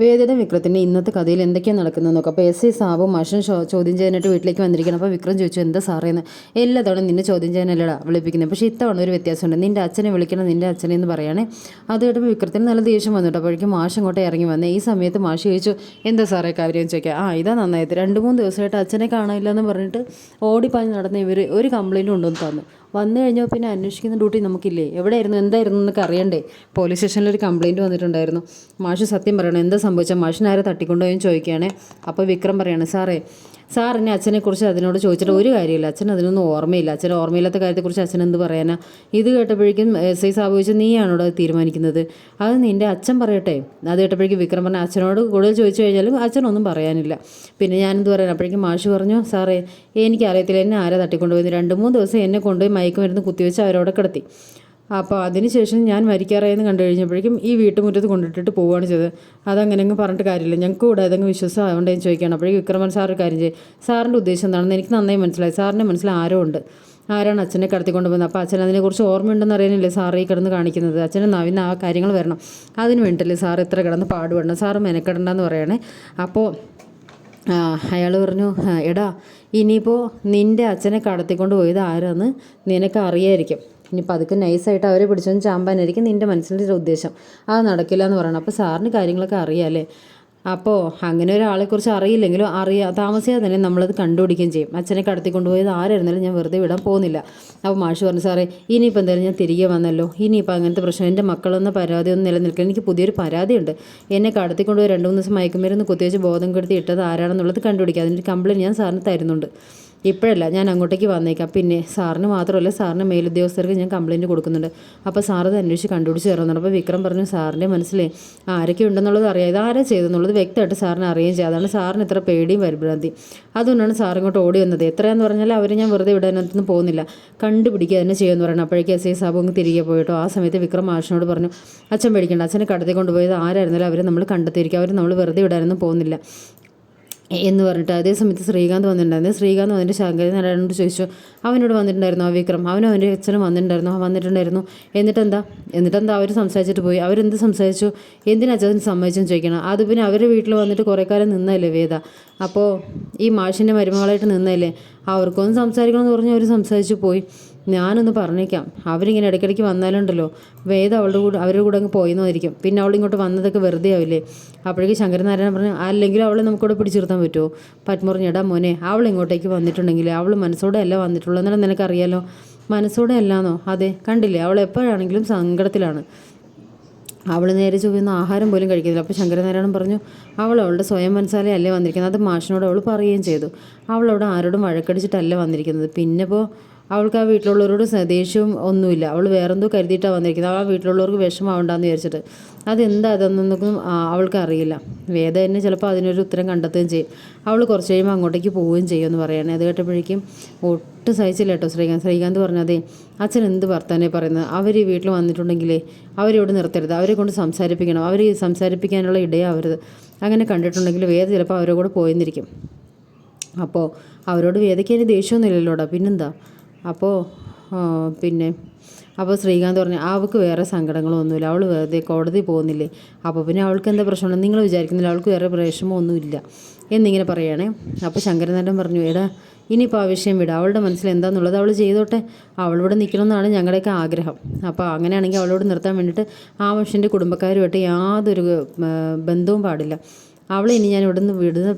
വേദിയുടെ വിക്രത്തിന്റെ ഇന്നത്തെ കഥയിൽ എന്തൊക്കെയാണ് നടക്കുന്നത് നോക്കാം അപ്പോൾ എസ് ഐ സാബും മാഷൻ ചോദ്യം ചെയ്യാനായിട്ട് വീട്ടിലേക്ക് വന്നിരിക്കണം അപ്പോൾ വിക്രം ചോദിച്ചു എന്താ സാറേന്ന് എല്ലാ തവണ നിന്നെ ചോദ്യം ചെയ്യാനല്ലടാ വിളിപ്പിക്കുന്നത് പക്ഷേ ഇത്തവണ ഒരു വ്യത്യാസമുണ്ട്. നിന്റെ അച്ഛനെ വിളിക്കണം നിന്റെ അച്ഛനെ എന്ന് പറയുകയാണെ അത് കേട്ടപ്പോൾ വിക്രത്തിന് നല്ല ദേഷ്യം വന്നിട്ട് അപ്പോഴേക്കും മാഷ് അങ്ങോട്ട് ഇറങ്ങി വന്നേ ഈ സമയത്ത് മാഷ് ചോദിച്ചു എന്താ സാറേ കാര്യം? ചോദിക്കുക. ആ ഇതാ നന്നായത്. രണ്ട് മൂന്ന് ദിവസമായിട്ട് അച്ഛനെ കാണാനില്ല എന്ന് പറഞ്ഞിട്ട് ഓടിപ്പാഞ്ഞ് നടന്ന ഇവർ ഒരു കംപ്ലയിന്റും ഉണ്ടെന്ന് തന്നു. വന്നു കഴിഞ്ഞാൽ പിന്നെ അന്വേഷിക്കുന്ന ഡ്യൂട്ടി നമുക്കില്ലേ? എവിടെയായിരുന്നു? എന്തായിരുന്നു എന്നൊക്കെ അറിയണ്ടേ? പോലീസ് സ്റ്റേഷനിൽ ഒരു കംപ്ലയിന്റ് വന്നിട്ടുണ്ടായിരുന്നു. മാഷ് സത്യം പറയണം എന്താ സംഭവിച്ചാൽ മാഷിനാരെ തട്ടിക്കൊണ്ടുപോയെന്ന് ചോദിക്കുകയാണേ. അപ്പോൾ വിക്രം പറയാണ് സാറേ എന്നെ അച്ഛനെക്കുറിച്ച് അതിനോട് ചോദിച്ചിട്ട് ഒരു കാര്യമില്ല. അച്ഛൻ അതിനൊന്നും ഓർമ്മയില്ല. അച്ഛൻ ഓർമ്മയില്ലാത്ത കാര്യത്തെക്കുറിച്ച് അച്ഛൻ എന്ത് പറയാനാ? ഇത് കേട്ടപ്പോഴേക്കും എസ് ഐ സാബ് ചോദിച്ചു നീയാണോട് അത് തീരുമാനിക്കുന്നത്? അത് നിന്റെ അച്ഛൻ പറയട്ടെ. അത് കേട്ടപ്പോഴേക്കും വിക്രം പറഞ്ഞ അച്ഛനോട് കൂടുതൽ ചോദിച്ചു കഴിഞ്ഞാലും അച്ഛനൊന്നും പറയാനില്ല. പിന്നെ ഞാനെന്ത് പറയാൻ അപ്പോഴേക്കും മാഷ് പറഞ്ഞു സാറേ എനിക്ക് എനിക്കറിയത്തില്ല എന്നെ ആരാ തട്ടിക്കൊണ്ടുപോയി രണ്ട് മൂന്ന് ദിവസം എന്നെ കൊണ്ടുപോയി മയക്കുമരുന്ന് കുത്തിവെച്ച് അവരോട് കിടത്തി. അപ്പോൾ അതിനുശേഷം ഞാൻ മരിക്കാറായെന്ന് കണ്ടു കഴിഞ്ഞപ്പോഴേക്കും ഈ വീട്ടുമുറ്റത്ത് കൊണ്ടിട്ടിട്ട് പോവുകയാണ് ചെയ്തത്. അതങ്ങനെ അങ്ങ് പറഞ്ഞിട്ട് കാര്യമില്ല. ഞങ്ങൾക്ക് കൂടെ അതങ്ങ് വിശ്വാസം ആയതുകൊണ്ട് ഞാൻ ചോദിക്കണം അപ്പോഴേക്കും വിക്രമൻ സാർ കാര്യം ചെയ്യും. സാറിന്റെ ഉദ്ദേശം എന്താണെന്ന് എനിക്ക് നന്നായി മനസ്സിലായി. സാറിന്റെ മനസ്സിൽ ആരോ ഉണ്ട്. ആരാണ് അച്ഛനെ കടത്തിക്കൊണ്ട് പോകുന്നത്? അപ്പോൾ അച്ഛൻ അതിനെക്കുറിച്ച് ഓർമ്മയുണ്ടെന്ന് അറിയാനല്ലേ സാറേ കിടന്ന് കാണിക്കുന്നത്? അച്ഛന്റെ നാവിന്ന് ആ കാര്യങ്ങൾ വരണം. അതിന് വേണ്ടിയിട്ടല്ലേ സാർ ഇത്ര കിടന്ന് പാടുപെടണം? സാറ് മെനക്കെടണ്ടെന്ന് പറയണേ. അപ്പോൾ അയാൾ പറഞ്ഞു "ആ, എടാ ഇനിയിപ്പോൾ നിന്റെ അച്ഛനെ കടത്തിക്കൊണ്ട് പോയത് ആരാന്ന് നിനക്ക് അറിയായിരിക്കും. ഇനി പതുക്കെ നൈസായിട്ട് അവരെ പിടിച്ചൊന്ന് ചാമ്പാനായിരിക്കും നിന്റെ മനസ്സിന്റെ ഉദ്ദേശം. അത് നടക്കില്ല എന്ന് പറയണം. അപ്പോൾ സാറിന് കാര്യങ്ങളൊക്കെ അറിയാമല്ലേ അപ്പോൾ അങ്ങനെ ഒരാളെക്കുറിച്ച് അറിയില്ലെങ്കിലും അറിയാ താമസിയാതെ തന്നെ നമ്മളത് കണ്ടുപിടിക്കുകയും ചെയ്യും. അച്ഛനെ കടത്തി കൊണ്ടുപോയത് ആരായിരുന്നാലും ഞാൻ വെറുതെ വിടാൻ പോകുന്നില്ല. അപ്പോൾ മാഷ് പറഞ്ഞു സാറേ ഇനിയിപ്പോൾ എന്തായാലും ഞാൻ തിരികെ വന്നല്ലോ. ഇനിയിപ്പോൾ അങ്ങനത്തെ പ്രശ്നം എന്റെ മക്കളൊന്നും പരാതിയൊന്നും നിലനിൽക്കാൻ എനിക്ക് പുതിയൊരു പരാതിയുണ്ട്. എന്നെ കടത്തി കൊണ്ടുപോയി രണ്ട് മൂന്ന് ദിവസം മയക്കുമരുന്ന് കുത്തിവെച്ച് ബോധം കെടുത്തി ഇട്ടത് ആരാണെന്നുള്ളത് കണ്ടുപിടിക്കുക. അതിന്റെ കംപ്ലയിന്റ് ഞാൻ സാറിന് തരുന്നുണ്ട്. ഇപ്പോഴല്ല ഞാൻ അങ്ങോട്ടേക്ക് വന്നേക്കാം. പിന്നെ സാറിന് മാത്രമല്ല സാറിന് മേലുദ്യോഗസ്ഥർക്ക് ഞാൻ കംപ്ലയിന്റ് കൊടുക്കുന്നുണ്ട്. അപ്പോൾ സാർ അത് അന്വേഷിച്ച് കണ്ടുപിടിച്ച് തരുന്നുണ്ട്. അപ്പോൾ വിക്രം പറഞ്ഞു സാറിന്റെ മനസ്സിലേ ആരൊക്കെ ഉണ്ടെന്നുള്ളത് അറിയാം. ഇതാരാ ചെയ്തെന്നുള്ളത് വ്യക്തമായിട്ട് സാറിന് അറിയുകയും ചെയ്യാം. അതാണ് സാറിന് ഇത്ര പേടിയും പരിഭ്രാന്തി. അതുകൊണ്ടാണ് സാർ ഇങ്ങോട്ട് ഓടി വന്നത്. എത്രയാന്ന് പറഞ്ഞാൽ അവർ ഞാൻ വെറുതെ വിടാനൊന്നും പോകുന്നില്ല. കണ്ടുപിടിക്കുക തന്നെ ചെയ്യുമെന്ന് പറയണം. അപ്പോഴേക്കും എസ് ഐ സാബ് അങ്ങ് തിരികെ പോയിട്ടോ. ആ സമയത്ത് വിക്രം മാഷിനോട് പറഞ്ഞു അച്ഛൻ പേടിക്കേണ്ട. അച്ഛനെ കടത്തി കൊണ്ടുപോയത് ആരായിരുന്നാലും അവരെ നമ്മൾ കണ്ടെത്തിയിരിക്കും. അവർ നമ്മൾ വെറുതെ വിടാനൊന്നും പോകുന്നില്ല. എന്ന് പറഞ്ഞിട്ട് അതേ സമയത്ത് ശ്രീകാന്ത് വന്നിട്ടുണ്ടായിരുന്നു. ശ്രീകാന്ത് വന്നിട്ട് ശങ്കരനാരായണനോട് ചോദിച്ചു അവനോട് വന്നിട്ടുണ്ടായിരുന്നു ആ വിക്രം? അവനും അവന്റെ അച്ഛനും വന്നിട്ടുണ്ടായിരുന്നു? വന്നിട്ടുണ്ടായിരുന്നു. എന്നിട്ടെന്താ? എന്നിട്ടെന്താ അവർ സംസാരിച്ചിട്ട് പോയി. അവരെന്ത് സംസാരിച്ചു? എന്തിനാ അച്ഛൻ സമ്മതിച്ചെന്ന് ചോദിക്കണം? അത് പിന്നെ അവരുടെ വീട്ടിൽ വന്നിട്ട് കുറേ കാലം നിന്നല്ലേ വേദ? അപ്പോൾ ഈ മാഷിന്റെ മരുമകളായിട്ട് നിന്നല്ലേ അവർക്കൊന്നും സംസാരിക്കണമെന്ന് പറഞ്ഞ് അവർ സംസാരിച്ചു പോയി. ഞാനൊന്ന് പറഞ്ഞേക്കാം. അവരിങ്ങനെ ഇടയ്ക്കിടയ്ക്ക് വന്നാലുണ്ടല്ലോ. വേദ അവളുടെ കൂടെ അവരുടെ കൂടെ അങ്ങ് പോയെന്നായിരിക്കും പിന്നെ അവൾ ഇങ്ങോട്ട് വന്നതൊക്കെ വെറുതെ ആവില്ലേ? അപ്പോഴേക്ക് ശങ്കരനാരായണൻ പറഞ്ഞു അല്ലെങ്കിൽ അവളെ നമുക്കിവിടെ പിടിച്ചു നിർത്താൻ പറ്റുമോ? പത്മ പറഞ്ഞു മോനെ അവൾ ഇങ്ങോട്ടേക്ക് വന്നിട്ടുണ്ടെങ്കിൽ അവൾ മനസ്സോടെ അല്ല വന്നിട്ടുള്ളൂ എന്നാലും നിനക്കറിയാലോ? മനസ്സോടെ അല്ലാന്നോ അതെ കണ്ടില്ലേ അവൾ എപ്പോഴാണെങ്കിലും സങ്കടത്തിലാണ്. അവൾ നേരെ ചൊവ്വുന്ന ആഹാരം പോലും കഴിക്കുന്നില്ല. അപ്പോൾ ശങ്കരനാരായണൻ പറഞ്ഞു അവൾ അവളുടെ സ്വയം മനസ്സാലയല്ലേ വന്നിരിക്കുന്നത്? അത് മാഷിനോട് അവൾ പറയുകയും ചെയ്തു. അവളവിടെ ആരോടും വഴക്കടിച്ചിട്ടല്ല വന്നിരിക്കുന്നത്. പിന്നെ ഇപ്പോൾ അവൾക്ക് ആ വീട്ടിലുള്ളവരോട് ദേഷ്യവും ഒന്നുമില്ല. അവൾ വേറെന്തോ കരുതിയിട്ടാണ് വന്നിരിക്കുന്നത്. അവൾ ആ വീട്ടിലുള്ളവർക്ക് വിഷമാവണ്ടെന്ന് വിചാരിച്ചിട്ട്. അതെന്താ അതെന്നൊന്നും അവൾക്ക് അറിയില്ല വേദ തന്നെ ചിലപ്പോൾ അതിനൊരു ഉത്തരം കണ്ടെത്തുകയും ചെയ്യും. അവൾ കുറച്ച് കഴിയുമ്പോൾ അങ്ങോട്ടേക്ക് പോവുകയും ചെയ്യുമെന്ന് പറയണേ. അത് കേട്ടപ്പോഴേക്കും ഒട്ടും സഹിച്ചില്ല കേട്ടോ ശ്രീകാന്ത്. ശ്രീകാന്ത് പറഞ്ഞതേ അച്ഛൻ എന്ത് വർത്താനെ പറയുന്നത്? അവർ ഈ വീട്ടിൽ വന്നിട്ടുണ്ടെങ്കിലേ അവരിവിടെ നിർത്തരുത്. അവരെ കൊണ്ട് സംസാരിപ്പിക്കണം. അവർ സംസാരിപ്പിക്കാനുള്ള ഇടയാവരുത്. അങ്ങനെ കണ്ടിട്ടുണ്ടെങ്കിൽ വേദ ചിലപ്പോൾ അവരെ കൂടെ അപ്പോൾ അവരോട് വേദയ്ക്ക് അതിന് ദേഷ്യമൊന്നുമില്ലല്ലോടാ. പിന്നെന്താ? അപ്പോൾ പിന്നെ അപ്പോൾ ശ്രീകാന്ത് പറഞ്ഞു അവൾക്ക് വേറെ സങ്കടങ്ങളൊന്നുമില്ല. അവൾ വെറുതെ കോടതി പോകുന്നില്ലേ? അപ്പോൾ പിന്നെ അവൾക്ക് എന്താ പ്രശ്നമാണ് നിങ്ങൾ വിചാരിക്കുന്നില്ല അവൾക്ക് വേറെ വിഷമമൊന്നുമില്ല എന്നിങ്ങനെ പറയുകയാണേ അപ്പോൾ ശങ്കരനാരൻ പറഞ്ഞു എടാ ഇനിയിപ്പോൾ ആ വിഷയം വിടാം. അവളുടെ മനസ്സിൽ എന്താണെന്നുള്ളത് അവൾ ചെയ്തോട്ടെ. അവളിവിടെ നിൽക്കണമെന്നാണ് ഞങ്ങളുടെയൊക്കെ ആഗ്രഹം. അപ്പോൾ അങ്ങനെയാണെങ്കിൽ അവളോട് നിർത്താൻ വേണ്ടിയിട്ട് ആ മനുഷ്യന്റെ കുടുംബക്കാരുമായിട്ട് യാതൊരു ബന്ധവും പാടില്ല. അവളെ ഇനി ഞാൻ ഇവിടുന്ന് വിടുന്ന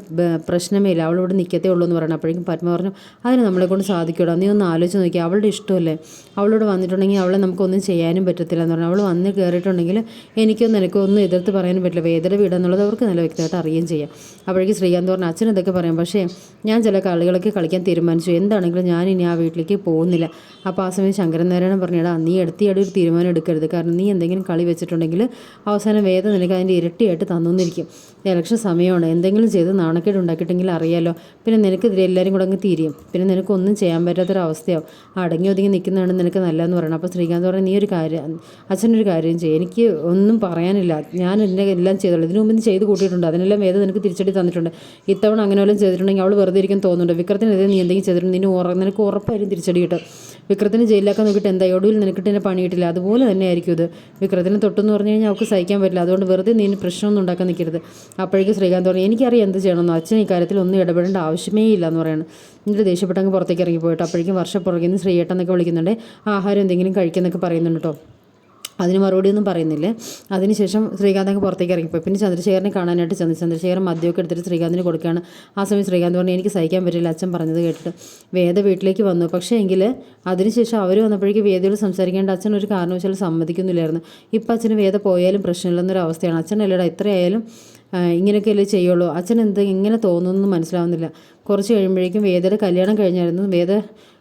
പ്രശ്നമേ ഇല്ല. അവളിവിടെ നിൽക്കത്തേ ഉള്ളൂ എന്ന് പറഞ്ഞു. അപ്പോഴേക്കും പത്മ പറഞ്ഞു അതിന് നമ്മളെ കൊണ്ട് സാധിക്കൂടാ നീ ഒന്ന് ആലോചിച്ച് നോക്കി. അവളുടെ ഇഷ്ടമല്ലേ? അവളോട് വന്നിട്ടുണ്ടെങ്കിൽ അവളെ നമുക്കൊന്നും ചെയ്യാനും പറ്റത്തില്ല എന്ന് പറഞ്ഞു. അവൾ വന്ന് കയറിയിട്ടുണ്ടെങ്കിൽ എനിക്കൊന്നും എനിക്കൊന്നും എതിർത്ത് പറയാനും പറ്റില്ല. വേദന വീടെന്നുള്ളത് അവർക്ക് നല്ല വ്യക്തമായിട്ട് അറിയുകയും ചെയ്യാം. അപ്പോഴേക്കും ശ്രീകാന്ത് പറഞ്ഞു അച്ഛൻ ഇതൊക്കെ പറയാം. പക്ഷേ ഞാൻ ചില കളികളൊക്കെ കളിക്കാൻ തീരുമാനിച്ചു. എന്താണെങ്കിലും ഞാൻ ഇനി ആ വീട്ടിലേക്ക് പോകുന്നില്ല. അപ്പോൾ ആ സമയം ശങ്കരൻ നാരായണൻ പറഞ്ഞിടാ നീ എടുത്തിയാടി ഒരു തീരുമാനം എടുക്കരുത്. കാരണം നീ എന്തെങ്കിലും കളി വെച്ചിട്ടുണ്ടെങ്കിൽ അവസാനം വേദന നിനക്ക് അതിന്റെ ഇരട്ടിയായിട്ട് തന്നിരിക്കും ഇലക്ഷൻ സമയമാണ്. എന്തെങ്കിലും ചെയ്ത് നാണക്കേട് ഉണ്ടാക്കിയിട്ടെങ്കിൽ അറിയാലോ. പിന്നെ നിനക്കെതിരെ എല്ലാവരും കൂടെ അങ്ങ് തിരിയും. പിന്നെ നിനക്കൊന്നും ചെയ്യാൻ പറ്റാത്തൊരവസ്ഥയാവും. അടങ്ങി ഒതുങ്ങി നിൽക്കുന്നതാണ് നിനക്ക് നല്ലതെന്ന് പറയണം. അപ്പോൾ ശ്രീകാന്ത് പറഞ്ഞു നീ ഒരു കാര്യം അച്ഛനൊരു കാര്യം ചെയ്യും. എനിക്ക് ഒന്നും പറയാനില്ല. ഞാൻ എന്നെ എല്ലാം ചെയ്തോളൂ. ഇതിനു മുമ്പ് ചെയ്ത് കൂട്ടിയിട്ടുണ്ട്. അതിനെല്ലാം വേദം നിനക്ക് തിരിച്ചടി തന്നിട്ടുണ്ട്. ഇത്തവണ അങ്ങനെ വല്ലതും ചെയ്തിട്ടുണ്ടെങ്കിൽ അവൾ വെറുതെ ഇരിക്കാൻ തോന്നുന്നുണ്ട്. വിക്രത്തിനെതിരെ നീ എന്തെങ്കിലും ചെയ്തിട്ടുണ്ട് നിന്നെ ഉറ നിനക്ക് ഉറപ്പായിട്ടും തിരിച്ചടി കിട്ടും. വിക്രത്തിന് ജയിലിലാക്കാൻ നോക്കിയിട്ട് എന്താ? ഒടുവിൽ നിനക്കിട്ട് എന്നെ പണിയിട്ടില്ല. അതുപോലെ തന്നെ ആയിരിക്കും ഇത്. വിക്രത്തിന് തൊട്ടെന്ന് പറഞ്ഞു കഴിഞ്ഞാൽ അവൾക്ക് സഹിക്കാൻ പറ്റില്ല. അതുകൊണ്ട് വെറുതെ നീ പ്രശ്നമൊന്നും ഉണ്ടാക്കാൻ നിൽക്കരുത്. അപ്പോഴേക്കും ശ്രീകാന്ത് പറഞ്ഞു എനിക്കറിയാം എന്ത് ചെയ്യണമെന്ന്. അച്ഛൻ ഈ കാര്യത്തിൽ ഒന്നും ഇടപെടേണ്ട ആവശ്യമേ ഇല്ല എന്ന് പറയുന്നത് എന്നിട്ട് ദേഷ്യപ്പെട്ടങ്ങ് പുറത്തേക്ക് ഇറങ്ങി പോയിട്ട് അപ്പോഴേക്കും വർഷം പുറകിൽ നിന്ന് എന്നൊക്കെ വിളിക്കുന്നുണ്ട്. ആഹാരം എന്തെങ്കിലും കഴിക്കുന്നൊക്കെ പറയുന്നുണ്ട് കേട്ടോ അതിന് മറുപടി ഒന്നും പറയുന്നില്ല. അതിനുശേഷം ശ്രീകാന്ത് അങ്ങ് പുറത്തേക്ക് ഇറങ്ങിപ്പോയി. പിന്നെ ചന്ദ്രശേഖരനെ കാണാനായിട്ട് ചെന്ന് ചന്ദ്രശേഖരൻ മദ്യമൊക്കെ എടുത്തിട്ട് ശ്രീകാന്തിന് കൊടുക്കുകയാണ്. ആ സമയം ശ്രീകാന്ത് പറഞ്ഞു എനിക്ക് സഹിക്കാൻ പറ്റില്ല അച്ഛൻ പറഞ്ഞത് കേട്ടിട്ട്. വേദ വീട്ടിലേക്ക് വന്നു. പക്ഷേ എങ്കിൽ അതിനുശേഷം അവർ വന്നപ്പോഴേക്കും വേദയോട് സംസാരിക്കേണ്ട അച്ഛൻ ഒരു കാരണവശാലും സമ്മതിക്കുന്നില്ലായിരുന്നു. ഇപ്പം അച്ഛന് വേദ പോയാലും പ്രശ്നമില്ലെന്നൊരു അവസ്ഥയാണ്. അച്ഛനല്ലടാ ഇത്രയായാലും ഇങ്ങനെയൊക്കെയല്ലേ ചെയ്യുള്ളൂ. അച്ഛൻ എന്ത് ഇങ്ങനെ തോന്നുന്നു മനസ്സിലാവുന്നില്ല. കുറച്ച് കഴിയുമ്പോഴേക്കും വേദയുടെ കല്യാണം കഴിഞ്ഞായിരുന്നു. വേദ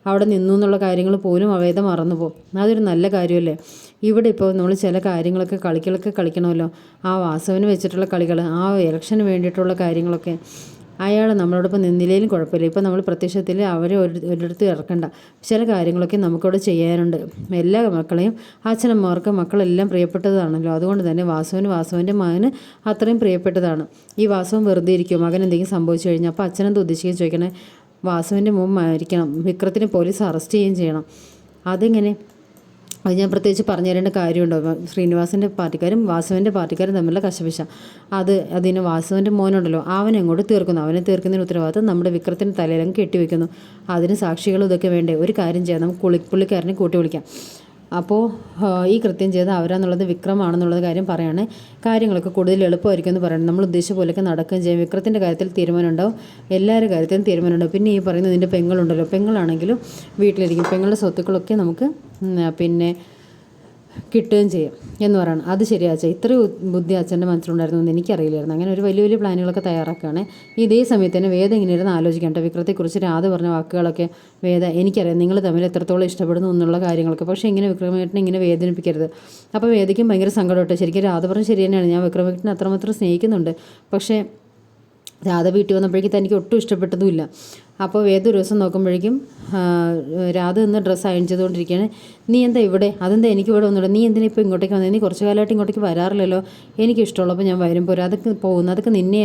അവിടെ നിന്നു എന്നുള്ള കാര്യങ്ങൾ പോലും അവേദ വേദ മറന്നു പോകും അതൊരു നല്ല കാര്യമല്ലേ? ഇവിടെ ഇപ്പോൾ നമ്മൾ ചില കാര്യങ്ങളൊക്കെ കളികളൊക്കെ കളിക്കണമല്ലോ. ആ വാസവന് വെച്ചിട്ടുള്ള കളികൾ ആ ഇലക്ഷന് വേണ്ടിയിട്ടുള്ള കാര്യങ്ങളൊക്കെ അയാൾ നമ്മളോടൊപ്പം നിന്നില്ലേലും കുഴപ്പമില്ല. ഇപ്പം നമ്മൾ പ്രത്യക്ഷത്തിൽ അവരെ ഒരു ഒരിടത്ത് ഇറക്കണ്ട. ചില കാര്യങ്ങളൊക്കെ നമുക്കവിടെ ചെയ്യാനുണ്ട്. എല്ലാ മക്കളെയും അച്ഛനമ്മമാർക്ക് മക്കളെല്ലാം പ്രിയപ്പെട്ടതാണല്ലോ. അതുകൊണ്ട് തന്നെ വാസുവിന് വാസുവിന്റെ മകന് അത്രയും പ്രിയപ്പെട്ടതാണ്. ഈ വാസവൻ വെറുതെ ഇരിക്കും മകൻ എന്തെങ്കിലും സംഭവിച്ചു കഴിഞ്ഞാൽ അപ്പോൾ അച്ഛനെന്ത് ഉദ്ദേശിക്കുകയും ചോദിക്കണേ? വാസുവിന്റെ മുമ്പ് മരിക്കണം. വിക്രത്തിനെ പോലീസ് അറസ്റ്റ് ചെയ്യുകയും ചെയ്യണം. അതെങ്ങനെ? അത് ഞാൻ പ്രത്യേകിച്ച് പറഞ്ഞു തരേണ്ട കാര്യമുണ്ടോ ശ്രീനിവാസിന്റെ പാർട്ടിക്കാരും വാസുവിന്റെ പാർട്ടിക്കാരും തമ്മിലുള്ള കശപിശ. അത് അതിന് വാസുവിന്റെ മോനുണ്ടല്ലോ. അവനെ അങ്ങോട്ട് തീർക്കുന്നു. അവനെ തീർക്കുന്നതിന് ഉത്തരവാദിത്തം നമ്മുടെ വിക്രത്തിന്റെ തലയിലങ്ങ് കെട്ടിവെക്കുന്നു. അതിന് സാക്ഷികളും ഇതൊക്കെ വേണ്ടേ? ഒരു കാര്യം ചെയ്യാം. നമുക്ക് കുളി പുള്ളിക്കാരനെ കൂട്ടി വിളിക്കാം. അപ്പോൾ ഈ കൃത്യം ചെയ്ത് അവരാന്നുള്ളത് വിക്രമാണെന്നുള്ളത് കാര്യം പറയാണ്. കാര്യങ്ങളൊക്കെ കൂടുതൽ എളുപ്പമായിരിക്കും എന്ന് പറയുന്നത് നമ്മൾ ഉദ്ദേശിച്ച പോലെയൊക്കെ നടക്കുകയും ചെയ്യും. വിക്രത്തിന്റെ കാര്യത്തിൽ തീരുമാനമുണ്ടാവും. എല്ലാവരുടെ കാര്യത്തിലും തീരുമാനമുണ്ടാവും. പിന്നെ ഈ പറയുന്ന നിന്റെ പെങ്ങളുണ്ടല്ലോ. പെങ്ങളാണെങ്കിലും വീട്ടിലിരിക്കും. പെങ്ങളുടെ സ്വത്തുക്കളൊക്കെ നമുക്ക് പിന്നെ കിട്ടുകയും ചെയ്യും എന്ന് പറയണം. അത് ശരിയാ അച്ഛാ. ഇത്രയും ബുദ്ധി അച്ഛന്റെ മനസ്സിലുണ്ടായിരുന്നു എന്ന് എനിക്കറിയില്ലായിരുന്നു. അങ്ങനെ ഒരു വലിയ വലിയ പ്ലാനുകളൊക്കെ തയ്യാറാക്കുകയാണ്. ഇതേ സമയത്ത് തന്നെ വേദ ഇങ്ങനെ ഇരുന്ന് ആലോചിക്കണ്ട വിക്രത്തെക്കുറിച്ച് രാധ പറഞ്ഞ വാക്കുകളൊക്കെ വേദ എനിക്കറിയാം. നിങ്ങൾ തമ്മിൽ എത്രത്തോളം ഇഷ്ടപ്പെടുന്നു എന്നുള്ള കാര്യങ്ങളൊക്കെ. പക്ഷേ ഇങ്ങനെ വിക്രമേട്ടനെ ഇങ്ങനെ വേദനിപ്പിക്കരുത്. അപ്പോൾ വേദയ്ക്കും ഭയങ്കര സങ്കടം ശരിക്കും രാധ പറഞ്ഞ ശരി തന്നെയാണ്. ഞാൻ വിക്രമേട്ടനെ അത്രമാത്രം സ്നേഹിക്കുന്നുണ്ട്. പക്ഷേ രാധ വീട്ടിൽ വന്നപ്പോഴേക്കും തനിക്ക് ഒട്ടും ഇഷ്ടപ്പെട്ടതുമില്ല. അപ്പോൾ ഏതൊരു ദിവസം നോക്കുമ്പോഴേക്കും രാധ നിന്ന് ഡ്രസ്സ് അയൺ ചെയ്തുകൊണ്ടിരിക്കുകയാണ് നീ എന്താ ഇവിടെ? അതെന്താ എനിക്ക് ഇവിടെ വന്നിട്ട്? നീ എന്തിനാ ഇപ്പോൾ ഇങ്ങോട്ടേക്ക് വന്നത് നീ കുറച്ച് കാലമായിട്ട് ഇങ്ങോട്ടേക്ക് വരാറില്ലല്ലോ. എനിക്ക് ഇഷ്ടമുള്ളപ്പോൾ ഞാൻ വരും. പോരാ അതൊക്കെ പോകുന്നു. അതൊക്കെ നിന്നെ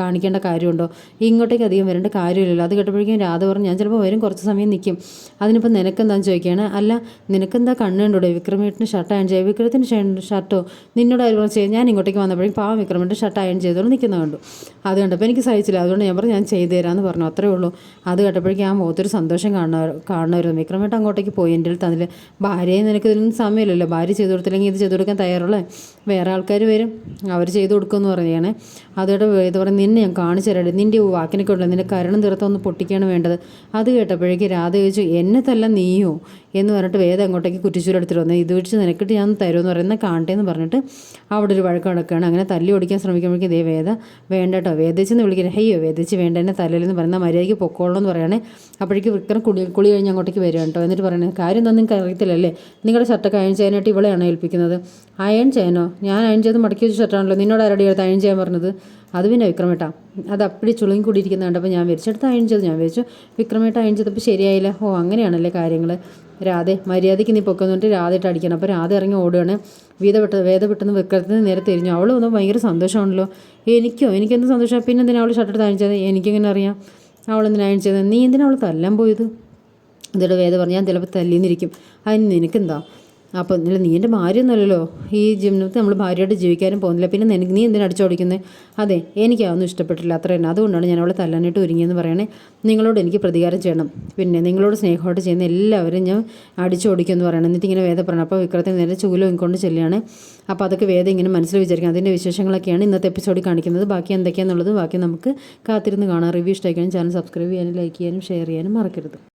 കാണിക്കേണ്ട കാര്യമുണ്ടോ? ഇങ്ങോട്ടേക്ക് അധികം വരേണ്ട കാര്യമില്ലല്ലോ. അത് കേട്ടപ്പോഴേക്കും രാധ പറഞ്ഞു ഞാൻ ചിലപ്പോൾ വരും കുറച്ച് സമയം നിൽക്കും അതിനിപ്പോൾ നിനക്കെന്താന്ന് ചോദിക്കുകയാണ് അല്ല നിനക്കെന്താ കണ്ണുണ്ടോ വിക്രമേട്ടിന് ഷർട്ട് അയൺ ചെയ്യുക വിക്രമത്തിന് ഷർട്ടോ നിന്നോട് ആര് ചെയ്ത് ഞാൻ ഇങ്ങോട്ടേക്ക് വന്നപ്പോഴേക്കും പാവം വിക്രമേട്ടിന് ഷർട്ട് അയൺ ചെയ്തോളൂ നിൽക്കുന്നത് കണ്ടു അത് കണ്ടപ്പോൾ എനിക്ക് സഹിച്ചില്ല. അതുകൊണ്ട് ഞാൻ പറഞ്ഞു ഞാൻ ചെയ്തു തരാമെന്ന് പറഞ്ഞു. അത്രേ ഉള്ളൂ. അത് കേട്ടപ്പോഴേക്കും ആ മുഖത്തൊരു സന്തോഷം കാണുന്ന കാണുമായിരുന്നു വിക്രമേട്ട് അങ്ങോട്ടേക്ക് പോയി. എന്റെ അടുത്ത് അതിൽ ഭാര്യയെ നിനക്ക് ഇതിനൊന്നും സമയമില്ലല്ലോ. ഭാര്യ ചെയ്തു കൊടുത്തില്ലെങ്കിൽ ഇത് ചെയ്തു കൊടുക്കാൻ തയ്യാറുള്ളേ? വേറെ ആൾക്കാർ വരും. അവർ ചെയ്തു കൊടുക്കുമെന്ന് പറയുകയാണ്. അതോടെ ഇത് പറഞ്ഞ് നിന്നെ ഞാൻ കാണിച്ചു തരാം. നിന്റെ വാക്കിനൊക്കെ ഉള്ളത് നിന്റെ കരണം തീർത്തൊന്ന് പൊട്ടിക്കുകയാണ് വേണ്ടത്. അത് കേട്ടപ്പോഴേക്ക് രാധ ചോദിച്ചു എന്നെ തല്ല നീയോ? എന്ന് പറഞ്ഞിട്ട് വേദം അങ്ങോട്ടേക്ക് കുറ്റിച്ചൂരെടുത്തിട്ട് വന്നത് ഇത് വെച്ച് നിനക്കിട്ട് ഞാൻ തരുമെന്ന് പറയുന്നത് കാണട്ടെ എന്ന് പറഞ്ഞിട്ട് അവിടെ ഒരു വഴക്ക് നടക്കുകയാണ് അങ്ങനെ തല്ലി ഓടിക്കാൻ ശ്രമിക്കുമ്പോഴേക്കും ഇതേ വേദ വേണ്ട കേട്ടോ. വേദിച്ചെന്ന് വിളിക്കുന്നത് ഹയ്യോ വേദിച്ച് വേണ്ട. എന്നെ തലയിലെന്ന് പറയുന്ന മര്യാദയ്ക്ക് പൊക്കോളൂ എന്ന് പറയണേ. അപ്പോഴേക്ക് വിക്രം കുളി കുളി കഴിഞ്ഞ് അങ്ങോട്ടേക്ക് വരിക കേട്ടോ. എന്നിട്ട് പറയുന്നത് കാര്യം എന്താ നിങ്ങൾക്ക് അറിയത്തില്ലല്ലേ? നിങ്ങളുടെ ഷർട്ടൊക്കെ അയൺ ചെയ്യാനായിട്ട് ഇവളെയാണ് ഏൽപ്പിക്കുന്നത്? അയൺ ചെയ്യാനോ? ഞാൻ അയൺ ചെയ്ത് മടക്കി വെച്ച ഷർട്ടാണല്ലോ. നിന്നോട് ആരുടെ അടുത്ത് അയൺ ചെയ്യാൻ പറഞ്ഞത്? അത് പിന്നെ വിക്രമേട്ടാ അത് അപ്പടി ചുളുങ്ങി കൂടിയിരിക്കുന്ന കണ്ടപ്പോൾ ഞാൻ വിരിച്ചെടുത്ത് അയൺ ചെയ്തു. ഞാൻ വിരിച്ചു. വിക്രമേട്ട അയൺ ചെയ്തപ്പോൾ ശരിയായില്ല. ഓ അങ്ങനെയാണല്ലേ കാര്യങ്ങൾ രാധെ മര്യാദയ്ക്ക് നീ പൊക്കെന്നിട്ട് രാധയിട്ട് അടിക്കണം. അപ്പോൾ രാധ ഇറങ്ങി ഓടുകയാണ് വീത വിട്ട് വേദ പെട്ടെന്ന് വിക്രത്തിന് നേരെ തിരിഞ്ഞു. അവൾ വന്നപ്പോൾ ഭയങ്കര സന്തോഷമാണല്ലോ. എനിക്കോ? എനിക്കെന്ത് സന്തോഷം പിന്നെ എന്തിനാണ് അവൾ ഷർട്ടെടുത്ത് അയൺ ചെയ്തത് എനിക്കെങ്ങനെ അറിയാം? അവൾ എന്തിനാ അയൺ ചെയ്തത്? നീ എന്തിനാ അവൾ തല്ലാൻ പോയത്? എന്നിട്ട് വേദ പറഞ്ഞു ഞാൻ ചിലപ്പോൾ തല്ലിന്നിരിക്കും. അതിന് നിനക്കെന്താ? അപ്പോൾ ഇന്നലെ നീ എന്റെ ഭാര്യയൊന്നുമല്ലല്ലോ ഈ ജീവിതത്തിൽ നമ്മൾ ഭാര്യയായിട്ട് ജീവിക്കാനും പോകുന്നില്ല. പിന്നെ നിനക്ക് നീ എന്തിനാ അടിച്ചോടിക്കുന്നത് അതെ എനിക്കതൊന്നും ഇഷ്ടപ്പെട്ടില്ല. അത്ര തന്നെ. അതുകൊണ്ടാണ് ഞാൻ അവളെ തല്ലാനായിട്ട് ഒരുങ്ങിയെന്ന് പറയണേ. നിങ്ങളോട് എനിക്ക് പ്രതികാരം ചെയ്യണം. പിന്നെ നിങ്ങളോട് സ്നേഹമായിട്ട് ചെയ്യുന്ന എല്ലാവരും ഞാൻ അടിച്ചോടിക്കുമെന്ന് പറയണം. എന്നിട്ട് ഇങ്ങനെ വേദ പറയണം. അപ്പോൾ വിക്രത്തിന് നേരെ ചൂലം കൊണ്ട് ചെല്ലുകയാണ്. അപ്പോൾ അതൊക്കെ വേദ ഇങ്ങനെ മനസ്സിൽ വിചാരിക്കും. അതിന്റെ വിശേഷങ്ങളൊക്കെയാണ് ഇന്നത്തെ എപ്പിസോഡിൽ കാണിക്കുന്നത്. ബാക്കി എന്തൊക്കെയാണെന്നുള്ളത് ബാക്കി നമുക്ക് കാത്തിരുന്ന് കാണാം. റിവ്യൂ ഇഷ്ടമായിക്കാനും ചാനൽ സബ്സ്ക്രൈബ് ചെയ്യാനും ലൈക്ക് ചെയ്യാനും ഷെയർ ചെയ്യാനും മറക്കരുത്.